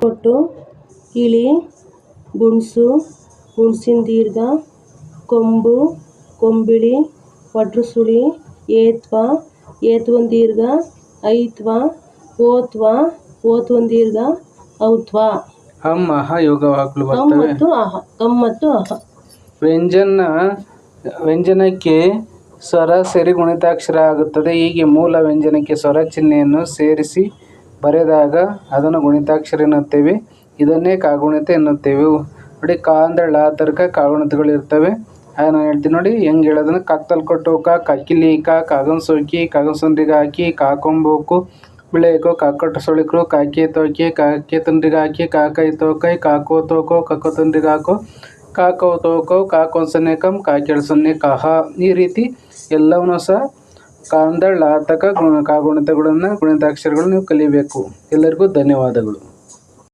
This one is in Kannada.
ಕೊಟ್ಟು ಇಳಿ ಗುಣಸು ಗುಣಸಿನ ದೀರ್ಘ ಕೊಂಬು ಕೊಂಬಿಳಿ ಒಡ್ರು ಸುಳಿ ಏತ್ವ ಏತ್ವನ್ ದೀರ್ಘ ಐತ್ವ ಓತ್ವ ಓತ್ವನ್ ದೀರ್ಘ ಔತ್ವ. ಹಮ್ ಅಹ ಯೋಗವಾಗಲು ಕಮ್ ಬರ್ತವೆ. ಮತ್ತು ಅಹ ಕಮ್ ಮತ್ತು ಅಹ. ವ್ಯಂಜನ ವ್ಯಂಜನಕ್ಕೆ ಸ್ವರ ಸೇರಿ ಗುಣಿತಾಕ್ಷರ ಆಗುತ್ತದೆ. ಹೀಗೆ ಮೂಲ ವ್ಯಂಜನಕ್ಕೆ ಸ್ವರ ಚಿಹ್ನೆಯನ್ನು ಸೇರಿಸಿ ಬರೆದಾಗ ಅದನ್ನು ಗುಣಿತಾಕ್ಷರ ಎನ್ನುತ್ತೇವೆ ಇದನ್ನೇ ಕಾಗುಣಿತ ಎನ್ನುತ್ತೇವೆ. ನೋಡಿ, ಕಾ ಅಂದರೆ ಳ, ತರ್ಕ, ಕಾಗುಣಿತಗಳು ಇರ್ತವೆ. ಹಾಗೆ ನಾನು ಹೇಳ್ತೀನಿ ನೋಡಿ, ಹೆಂಗೆ ಹೇಳೋದನ್ನು? ಕಾಕ್ತಲ್ ಕೊಟ್ಟು ಕಾ, ಕಕ್ಕಿಲಿ ಕಾ, ಕಾಗನ್ ಸೋಕಿ, ಕಾಗನ್ ಸುಂದ್ರಿಗೆ ಹಾಕಿ ಕಾಕೊಂಬೋಕು ಬಿಳೆಯಕೋ ಕಾಕಟ್ಟ ಸೊಳಿಕರು ಕಾಕಿ ತೋಕೆ ಕಾಕೆ ತಂದ್ರಿಗೆ ಹಾಕಿ ಕಾಕೈ ತೋಕೈ ಕಾಕೋ ತೋಕೋ ಕಕ್ಕೋ ತಂದ್ರಿಗೆ ಹಾಕೋ ಕಾಕೋ ತೋಕೋ ಕಾಕೋ ಸೊನ್ನೆ ಕಮ್ ಕಾಕೆಳ್ ಸೊನ್ನೆ ಕಹ. ಈ ರೀತಿ ಎಲ್ಲವನ್ನು ಸಹ ಕಾಂದಳ್ ಆತಕ ಗುಣ ಕಾಗುಣಿತಗಳನ್ನು ಗುಣಿತಾಕ್ಷರಗಳನ್ನು ನೀವು ಕಲಿಬೇಕು ಎಲ್ಲರಿಗೂ ಧನ್ಯವಾದಗಳು.